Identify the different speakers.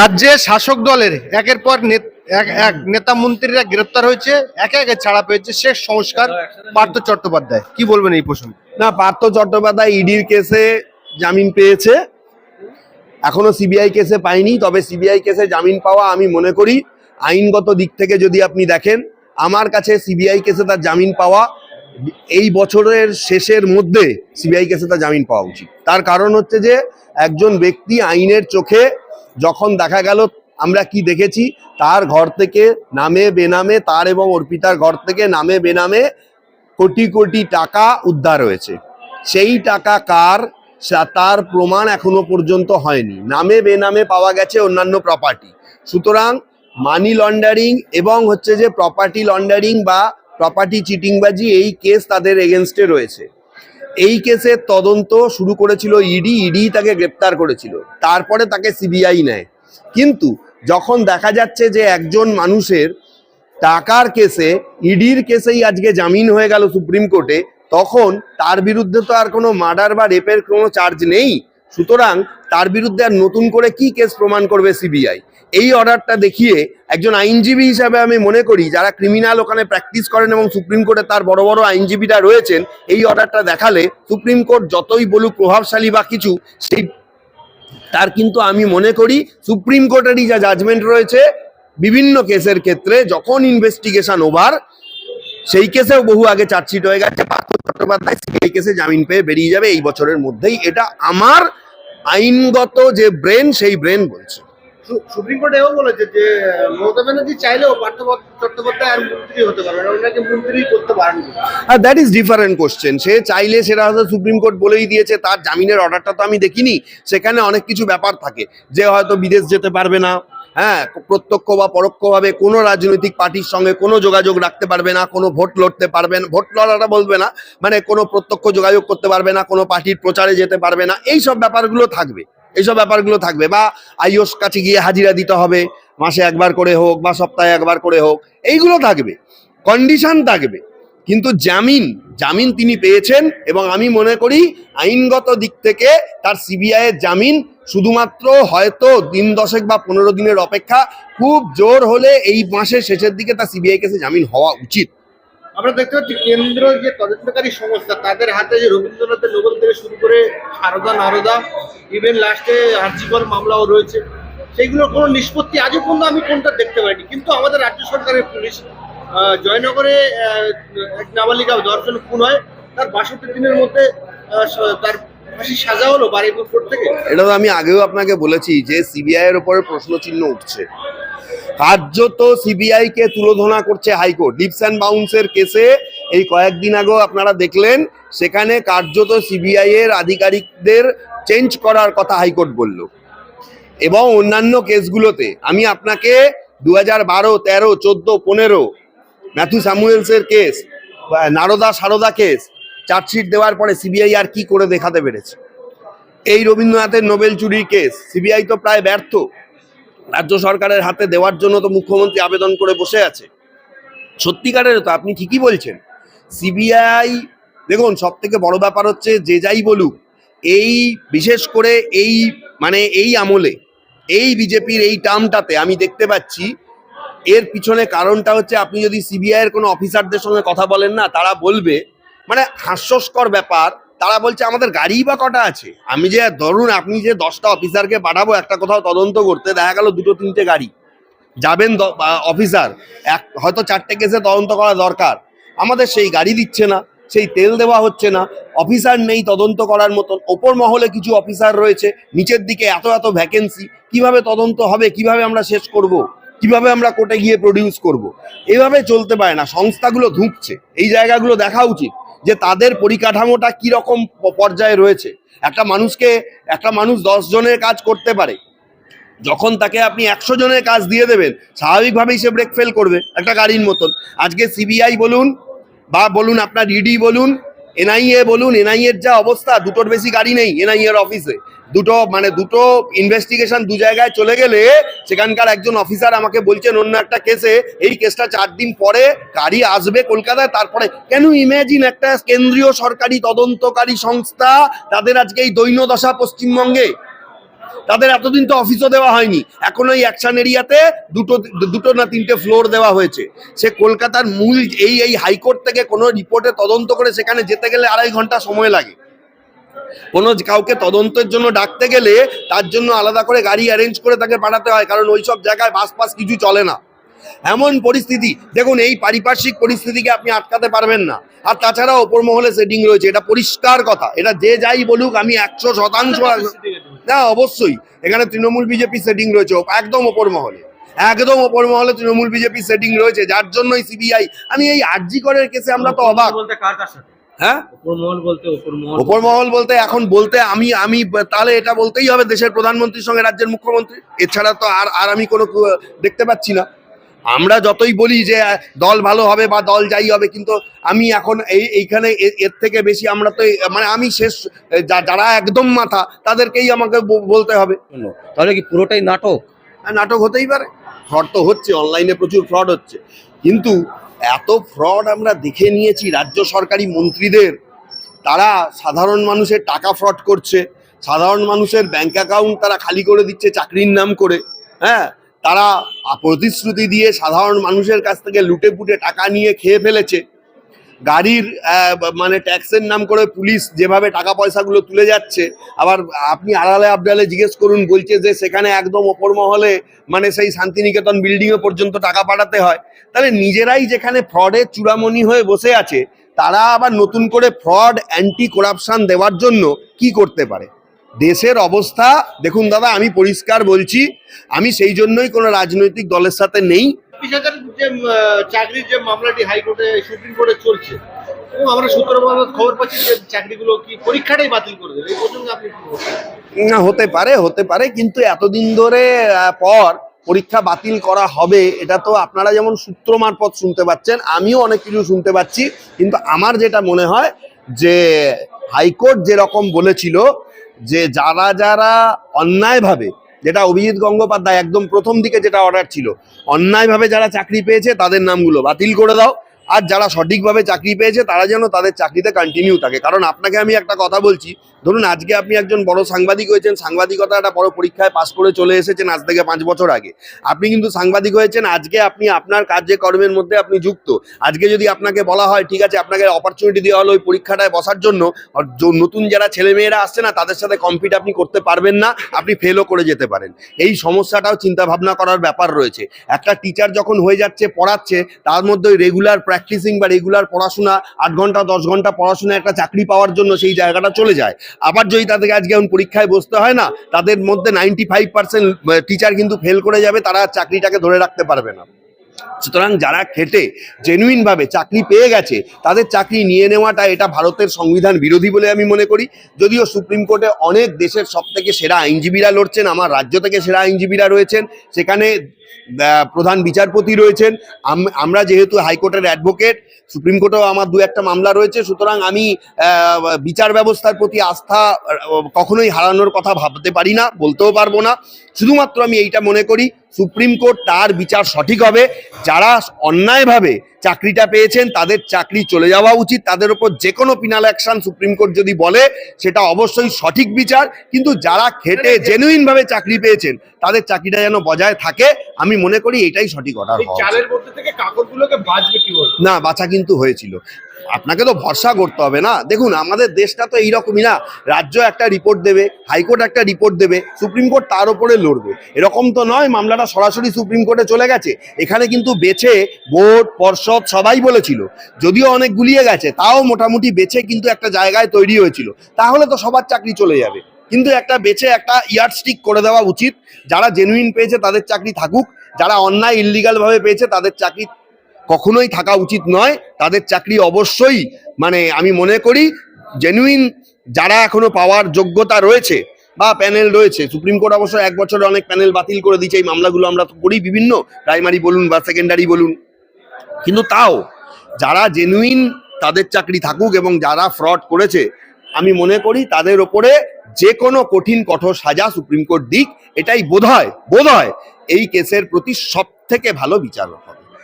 Speaker 1: রাজ্যে শাসক দলের একের পর এক নেতা মন্ত্রীরা গ্রেপ্তার হয়েছে, একে একে ছাড়া পেয়েছে শেষ সংস্কার পার্থ চট্টোপাধ্যায়। কি বলবেন এই প্রসঙ্গে?
Speaker 2: না, পার্থ চট্টোপাধ্যায় ইডির কেসে জামিন পেয়েছে। এখনও সিবিআই কেসে পায়নি তবে সিবিআই কেসে জামিন পাওয়া আমি মনে করি আইনগত দিক থেকে যদি আপনি দেখেন, আমার কাছে সিবিআই কেসে তার জামিন পাওয়া এই বছরের শেষের মধ্যে সিবিআই কেসে তার জামিন পাওয়া উচিত। তার কারণ হচ্ছে যে, একজন ব্যক্তি আইনের চোখে যখন দেখা গেল আমরা কি দেখেছি, তার ঘর থেকে নামে বেনামে, তার এবং অর্পিতার ঘর থেকে নামে বেনামে কোটি কোটি টাকা উদ্ধার হয়েছে। সেই টাকা কার তার প্রমাণ এখনও পর্যন্ত হয়নি। নামে বেনামে পাওয়া গেছে অন্যান্য প্রপার্টি সুতরাং মানি লন্ডারিং এবং হচ্ছে যে প্রপার্টি লন্ডারিং বা প্রপার্টি চিটিংবাজি এই কেস তাদের এগেনস্টে রয়েছে। এই কেসে তদন্ত শুরু করেছিল ইডি ইডি তাকে গ্রেপ্তার করেছিল। তারপরে তাকে সিবিআই নেয়। কিন্তু যখন দেখা যাচ্ছে যে একজন মানুষের টাকার কেসে, ইডির কেসেই আজকে জামিন হয়ে গেল সুপ্রিম কোর্টে, তখন তার বিরুদ্ধে তো আর কোনো মার্ডার বা রেপের কোনো চার্জ নেই। সুতরাং তার বিরুদ্ধে আর নতুন করে কি কেস প্রমাণ করবে সিবিআই? এই অর্ডারটা দেখিয়ে একজন আইনজীবী হিসাবে আমি মনে করি, যারা ক্রিমিনাল ওখানে প্র্যাকটিস করেন এবং সুপ্রিম কোর্টে তার বড় বড় আইনজীবীরা রয়েছেন, এই অর্ডারটা দেখালে সুপ্রিম কোর্ট যতই বলুক প্রভাবশালী বা কিছু, সেই তার কিন্তু আমি মনে করি সুপ্রিম কোর্টেরই যা জাজমেন্ট রয়েছে, বিভিন্ন কেসের ক্ষেত্রে যখন ইনভেস্টিগেশন ওভার সেই কেসেও বহু আগে চার্জশিট হয়ে গেছে পার্থ চট্টোপাধ্যায় সিবিআই কেসে জামিন পেয়ে বেরিয়ে যাবে এই বছরের মধ্যেই। এটা আমার আইনগত যে ব্রেন সেই ব্রেন বলছে।
Speaker 1: সুপ্রিম কোর্ট এও বলেছে যে, মমতা ব্যানার্জি চাইলেও পার্থ চট্টোপাধ্যায় আর মন্ত্রী হতে পারবে ওনাকে মন্ত্রী করতে পারেন
Speaker 2: আর দ্যাট ইজ ডিফারেন্ট কোশ্চেন সে চাইলে সেটা হয়তো সুপ্রিম কোর্ট বলেই দিয়েছে, তার জামিনের অর্ডারটা তো আমি দেখিনি, সেখানে অনেক কিছু ব্যাপার থাকে। যে হয়তো বিদেশ যেতে পারবে না হ্যাঁ প্রত্যক্ষ বা পরোক্ষভাবে কোনো রাজনৈতিক পার্টির সঙ্গে কোনো যোগাযোগ রাখতে পারবে না, কোনো ভোট লড়তে পারবে না, ভোট লড়াটা বলবে না মানে কোনো প্রত্যক্ষ যোগাযোগ করতে পারবে না, কোনো পার্টির প্রচারে যেতে পারবে না এই সব ব্যাপারগুলো থাকবে। এইসব ব্যাপারগুলো থাকবে বা আইওস কাছে গিয়ে হাজিরা দিতে হবে, মাসে একবার করে হোক বা সপ্তাহে একবার করে হোক, এইগুলো থাকবে কন্ডিশন থাকবে। কিন্তু জামিন জামিন তিনি পেয়েছেন এবং আমি মনে করি আইনগত দিক থেকে তার সিবিআই জামিন শুধুমাত্র হয়তো দিন দশেক বা পনেরো দিনের অপেক্ষা খুব জোর হলে এই মাসের শেষের দিকে তার সিবিআই কেসে জামিন হওয়া উচিত।
Speaker 1: আমরা দেখতে পাচ্ছি কেন্দ্র যে তদন্তকারী সংস্থা, তাদের হাতে যে রবীন্দ্রনাথের নোবেল থেকে শুরু করে সারদা নারদা ইভেন লাস্টে আর্জিকর মামলাও রয়েছে। সেইগুলোর কোনো নিষ্পত্তি আজও পর্যন্ত আমি কোনটা দেখতে পাইনি। কিন্তু আমাদের রাজ্য সরকারের পুলিশ জয়নগরে এক নাবালিকা দর্শন খুন হয়। তার বাষট্টি দিনের মধ্যে তার সাজা হলো থেকে।
Speaker 2: এটা তো আমি আগেও আপনাকে বলেছি যে সিবিআই এর উপরে প্রশ্ন চিহ্ন উঠছে। কার্যত সিবিআই কে তুলোধনা করছে হাইকোর্ট। ডিপস অ্যান্ড বাউন্সের কেসে এই কয়েকদিন আগেও আপনারা দেখলেন, সেখানে কার্যত সিবিআই এর আধিকারিকদের চেঞ্জ করার কথা হাইকোর্ট বলল। এবং অন্যান্য কেসগুলোতে, আমি আপনাকে দু হাজার বারো, তেরো, চোদ্দ, পনেরো Matthew স্যামুয়েলসের case, Narada Saradha case, chargesheet দেওয়ার পরে সিবিআই আর কি করে দেখাতে পেরেছে? এই রবীন্দ্রনাথের নোবেল চুরির কেস সিবিআই তো প্রায় ব্যর্থ। রাজ্য সরকারের হাতে দেওয়ার জন্য তো মুখ্যমন্ত্রী আবেদন করে বসে আছে। সত্যিকারের তো আপনি ঠিকই বলছেন। সিবিআই, দেখুন সব থেকে বড় ব্যাপার হচ্ছে যে যাই বলুক, এই বিশেষ করে এই মানে এই আমলে, এই বিজেপির এই টার্মটাতে আমি দেখতে পাচ্ছি, এর পিছনে কারণটা হচ্ছে আপনি যদি সিবিআই এর কোনো অফিসারদের সঙ্গে কথা বলেন না, তারা বলবে মানে হাস্যস্কর ব্যাপার তারা বলছে, আমাদের গাড়ি বা কটা আছে? আমি যে, ধরুন আপনি যে দশটা অফিসারকে পাঠাবো, একটা কোথাও তদন্ত করতে, দেখা গেল দুটো, তিনটে গাড়ি। যাবেন অফিসার, এক, হয়তো চারটে কেসে তদন্ত করা দরকার। আমাদের সেই গাড়ি দিচ্ছে না, সেই তেল দেওয়া হচ্ছে না, অফিসার নেই তদন্ত করার মতন, ওপর মহলে কিছু অফিসার রয়েছে, নিচের দিকে এত এত ভ্যাকেন্সি, কীভাবে তদন্ত হবে, কীভাবে আমরা শেষ করব, কীভাবে আমরা কোর্টে গিয়ে প্রডিউস করব? এভাবে চলতে পারে না, সংস্থাগুলো ধুঁকছে, এই জায়গাগুলো দেখা উচিত। যে তাদের পরিকাঠামোটা কি রকম পর্যায়ে রয়েছে। একটা মানুষকে, একটা মানুষ দশ জনের কাজ করতে পারে। যখন তাকে আপনি একশো জনের কাজ দিয়ে দেবেন, স্বাভাবিকভাবেই সে ব্রেক ফেল করবে, একটা গাড়ির মতন। আজকে সিবিআই বলুন, বা বলুন আপনার ইডি বলুন এনআইএ বলুন এনআইএর যা অবস্থা, দুটোর বেশি গাড়ি নেই এনআইএর অফিসে দুটো মানে দুটো ইনভেস্টিগেশন দু জায়গায় চলে গেলে সেখানকার একজন অফিসার আমাকে বলছেন, অন্য একটা কেসে এই কেসটা চার দিন পরে গাড়ি আসবে কলকাতায়, তারপরে কেন ইমাজিন একটা কেন্দ্রীয় সরকারি তদন্তকারী সংস্থা তাদের আজকে এই দৈন্য দশা পশ্চিমবঙ্গে? তাদের এতদিন তো অফিসও দেওয়া হয়নি। এখন ওই অ্যাকশন এরিয়াতে দুটো দুটো না তিনটে ফ্লোর দেওয়া হয়েছে। সে কলকাতার মূল, এই এই হাইকোর্ট থেকে কোনো রিপোর্টে তদন্ত করে সেখানে যেতে গেলে আড়াই ঘণ্টা সময় লাগে। কোনো কাউকে তদন্তের জন্য ডাকতে গেলে তার জন্য আলাদা করে গাড়ি অ্যারেঞ্জ করে তাকে পাঠাতে হয় কারণ ওই সব জায়গায় বাস পাস কিছু চলে না। এমন পরিস্থিতি দেখুন এই পারিপার্শ্বিক পরিস্থিতিকে আপনি আটকাতে পারবেন না। আর তাছাড়া ওপর মহলে সেটিং রয়েছে এটা পরিষ্কার কথা। এটা যে যাই বলুক আমি একশো শতাংশ না অবশ্যই। এখানে তৃণমূল বিজেপি সেটিং রয়েছে একদম ওপর মহলে। একদম ওপর মহলে তৃণমূল বিজেপি সেটিং রয়েছে যার জন্যই সিবিআই আমি এই আরজি করের কেসে আমরা তো অবাক। হ্যাঁ?
Speaker 3: ওপর মহল বলতে ওপর মহল।
Speaker 2: ওপর মহল বলতে এখন বলতে আমি আমি তাহলে এটা বলতেই হবে দেশের প্রধানমন্ত্রীর সঙ্গে রাজ্যের মুখ্যমন্ত্রী। এছাড়া তো আর আর আমি কোনো দেখতে পাচ্ছি না। আমরা যতই বলি যে দল ভালো হবে বা দল যাই হবে কিন্তু আমি এখন এই এইখানে এ- এর থেকে বেশি আমরা তো মানে আমি শেষ যা- যারা একদম মাথা তাদেরকেই আমাকে ব- বলতে হবে।
Speaker 3: তাহলে কি পুরোটাই নাটক?
Speaker 2: হ্যাঁ, নাটক হতেই পারে। ফ্রড তো হচ্ছে অনলাইনে প্রচুর ফ্রড হচ্ছে। কিন্তু এত ফ্রড আমরা দেখে নিয়েছি রাজ্য সরকারি মন্ত্রীদের। তারা সাধারণ মানুষের টাকা ফ্রড করছে, সাধারণ মানুষের ব্যাংক অ্যাকাউন্ট তারা খালি করে দিচ্ছে চাকরির নাম করে হ্যাঁ? তারা প্রতিশ্রুতি দিয়ে সাধারণ মানুষের কাছ থেকে লুটে পুটে টাকা নিয়ে খেয়ে ফেলেছে। গাড়ির মানে ট্যাক্সের নাম করে পুলিশ যেভাবে টাকা পয়সাগুলো তুলে যাচ্ছে, আবার আপনি আড়ালে আবডালে জিজ্ঞেস করুন, বলছে যে সেখানে একদম ওপর মহলে মানে সেই শান্তিনিকেতন বিল্ডিং এ পর্যন্ত টাকা পাঠাতে হয়। তাহলে নিজেরাই যেখানে ফ্রডের চূড়ামণি হয়ে বসে আছে, তারা আবার নতুন করে ফ্রড অ্যান্টি করাপশন দেওয়ার জন্য কি করতে পারে? দেশের অবস্থা, দেখুন দাদা, আমি পরিষ্কার বলছি, আমি সেই জন্যই কোনো রাজনৈতিক দলের সাথে নেই।
Speaker 1: যে চাকরির যে মামলাটি হাইকোর্টে, সুপ্রিম কোর্টে চলছে, এবং আমরা সূত্র খবর পাচ্ছি চাকরিগুলো
Speaker 2: না, হতে পারে হতে পারে, কিন্তু এতদিন ধরে পর পরীক্ষা বাতিল করা হবে, এটা তো আপনারা যেমন সূত্র মারফত শুনতে পাচ্ছেন, আমিও অনেক কিছু শুনতে পাচ্ছি, কিন্তু আমার যেটা মনে হয় যে হাইকোর্ট যেরকম বলেছিল যে যারা যারা অন্যায়ভাবে যেটা অভিজিৎ গঙ্গোপাধ্যায় একদম প্রথম দিকে যেটা অর্ডার ছিল। অন্যায়ভাবে যারা চাকরি পেয়েছে তাদের নামগুলো বাতিল করে দাও। আর যারা সঠিকভাবে চাকরি পেয়েছে, তারা যেন তাদের চাকরিতে কন্টিনিউ থাকে। কারণ আপনাকে আমি একটা কথা বলছি, ধরুন আজকে আপনি একজন বড় সাংবাদিক হয়েছেন, সাংবাদিকতা একটা বড় পরীক্ষায় পাশ করে চলে এসেছেন আজ থেকে পাঁচ বছর আগে। আপনি কিন্তু সাংবাদিক হয়েছেন, আজকে আপনি আপনার কার্যকর্মের মধ্যে আপনি যুক্ত। আজকে যদি আপনাকে বলা হয়, ঠিক আছে, আপনাকে অপরচুনিটি দেওয়া হলো ওই পরীক্ষাটায় বসার জন্য নতুন যারা ছেলেমেয়েরা আসছে না, তাদের সাথে কম্পিট আপনি করতে পারবেন না, আপনি ফেলও করে যেতে পারেন। এই সমস্যাটাও চিন্তা ভাবনা করার ব্যাপার রয়েছে। একটা টিচার যখন হয়ে যাচ্ছে, পড়াচ্ছে, তার মধ্যে ওই রেগুলার প্র্যাকটিসিং বা রেগুলার পড়াশোনা, আট ঘণ্টা, দশ ঘণ্টা পড়াশোনা একটা চাকরি পাওয়ার জন্য সেই জায়গাটা চলে যায়। আবার যদি তাদেরকে আজকে এখন পরীক্ষায় বসতে হয় না, তাদের মধ্যে নাইনটি ফাইভ পার্সেন্ট টিচার কিন্তু ফেল করে যাবে, তারা চাকরিটাকে ধরে রাখতে পারবে না। সুতরাং যারা খেটে জেনুইন ভাবে চাকরি পেয়ে গেছে, তাদের চাকরি নিয়ে নেওয়াটা এটা ভারতের সংবিধান বিরোধী বলে আমি মনে করি। যদিও সুপ্রিম কোর্টে অনেক দেশের সব থেকে সেরা আইনজীবীরা লড়ছেন, আমার রাজ্য থেকে সেরা আইনজীবীরা রয়েছেন, সেখানে প্রধান বিচারপতি রয়েছেন। আম- আমরা যেহেতু হাইকোর্টের অ্যাডভোকেট, সুপ্রিম কোর্টেও আমার দু একটা মামলা রয়েছে, সুতরাং আমি বিচার ব্যবস্থার প্রতি আস্থা কখনোই হারানোর কথা ভাবতে পারি না, বলতেও পারব না। শুধুমাত্র আমি এইটা মনে করি, সুপ্রিম কোর্ট তার বিচার সঠিক হবে। যারা অন্যায়ভাবে চাকরিটা পেয়েছেন তাদের চাকরি চলে যাওয়া উচিত তাদের উপর যে কোনো পিনাল অ্যাকশন সুপ্রিম কোর্ট যদি বলে সেটা অবশ্যই সঠিক বিচার। কিন্তু যারা খেটে জেনুইনভাবে চাকরি পেয়েছেন তাদের চাকরিটা যেন বজায় থাকে আমি মনে করি এটাই সঠিক অর্ডার
Speaker 1: এই চালের মধ্যে থেকে কাগজগুলোকে বাঁচবে কি
Speaker 2: না বাছা কিন্তু হয়েছিল। আপনাকে তো ভরসা করতে হবে না। দেখুন, আমাদের দেশটা তো এইরকমই না। রাজ্য একটা রিপোর্ট দেবে, হাইকোর্ট একটা রিপোর্ট দেবে, সুপ্রিম কোর্ট তার উপরে লড়বে। এরকম তো নয়, মামলাটা সরাসরি সুপ্রিম কোর্টে চলে গেছে। এখানে কিন্তু বেছে বোর্ড, পর্ষদ সবাই বলেছিল। যদিও অনেক গুলিয়ে গেছে, তাও মোটামুটি বেছে কিন্তু একটা জায়গায় তৈরি হয়েছিল। তাহলে তো সবার চাকরি চলে যাবে। কিন্তু একটা বেছে একটা ইয়ার স্টিক করে দেওয়া উচিত। যারা জেনুইন পেয়েছে তাদের চাকরি থাকুক, যারা অন্যায় ইলিগাল ভাবে পেয়েছে তাদের চাকরি কখনোই থাকা উচিত নয়। তাদের চাকরি অবশ্যই মানে আমি মনে করি জেনুইন যারা এখনও পাওয়ার যোগ্যতা রয়েছে বা প্যানেল রয়েছে, সুপ্রিম কোর্ট অবশ্য এক বছরে অনেক প্যানেল বাতিল করে দিয়েছে, এই মামলাগুলো আমরা তো করি, বিভিন্ন প্রাইমারি বলুন বা সেকেন্ডারি বলুন। কিন্তু তাও, যারা জেনুইন তাদের চাকরি থাকুক এবং যারা ফ্রড করেছে, আমি মনে করি তাদের ওপরে যে কোনো কঠিন, কঠোর সাজা সুপ্রিম কোর্ট দিক, এটাই বোধ হয় বোধ হয় এই কেসের প্রতি সব থেকে ভালো বিচার হবে।